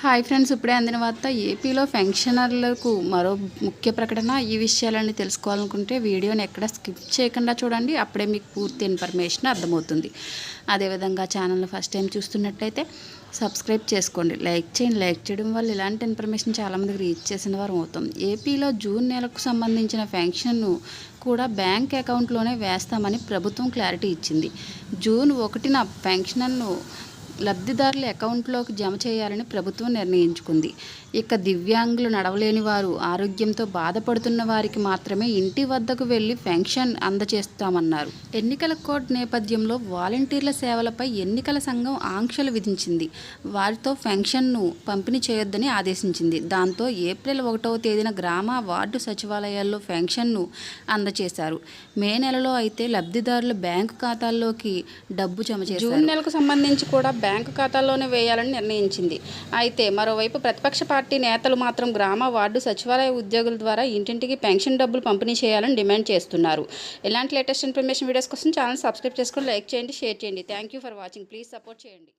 Hi friends ఇప్పుడే అందిన వార్త ఏపీలో పెన్షనర్లకు మరో ముఖ్య ప్రకటన. ఈ విషయాలన్నీ తెలుసుకోవాలనుకుంటే వీడియోని ఎక్కడ స్కిప్ చేయకుండా చూడండి. అప్పుడే మీకు పూర్తి ఇన్ఫర్మేషన్ అర్థమవుతుంది. అదేవిధంగా ఛానల్ని ఫస్ట్ టైం చూస్తున్నట్టయితే సబ్స్క్రైబ్ చేసుకోండి. లైక్ చేయండి. లైక్ చేయడం వల్ల ఇలాంటి ఇన్ఫర్మేషన్ చాలామందికి రీచ్ చేసిన వారు అవుతాం. ఏపీలో జూన్ నెలకు సంబంధించిన పెన్షన్ను కూడా బ్యాంక్ అకౌంట్లోనే వేస్తామని ప్రభుత్వం క్లారిటీ ఇచ్చింది. జూన్ ఒకటిన పెన్షన్ను లబ్ధిదారుల అకౌంట్లోకి జమ చేయాలని ప్రభుత్వం నిర్ణయించుకుంది. ఇక దివ్యాంగులు నడవలేని వారు ఆరోగ్యంతో బాధపడుతున్న వారికి మాత్రమే ఇంటి వద్దకు వెళ్ళి పెన్షన్ అందజేస్తామన్నారు ఎన్నికల కోడ్ నేపథ్యంలో వాలంటీర్ల సేవలపై ఎన్నికల సంఘం ఆంక్షలు విధించింది. వారితో పెన్షన్ను పంపిణీ చేయొద్దని ఆదేశించింది. దాంతో ఏప్రిల్ ఒకటవ తేదీన గ్రామ వార్డు సచివాలయాల్లో పెన్షన్ను అందజేశారు మే నెలలో అయితే లబ్ధిదారుల బ్యాంకు ఖాతాల్లోకి డబ్బు జమ చేశారు. జూన్ నెలకు సంబంధించి కూడా బ్యాంకు ఖాతాల్లోనే వేయాలని నిర్ణయించింది. అయితే మరోవైపు ప్రతిపక్ష పార్టీ నేతలు మాత్రం గ్రామ వార్డు సచివాలయ ఉద్యోగుల ద్వారా ఇంటింటికి పెన్షన్ డబ్బులు పంపిణీ చేయాలని డిమాండ్ చేస్తున్నారు. ఇలాంటి లేటెస్ట్ ఇన్ఫర్మేషన్ వీడియోస్ కోసం ఛానల్ సబ్స్క్రైబ్ చేసుకొని లైక్ చేయండి షేర్ చేయండి. Thank you for watching please support చేయండి.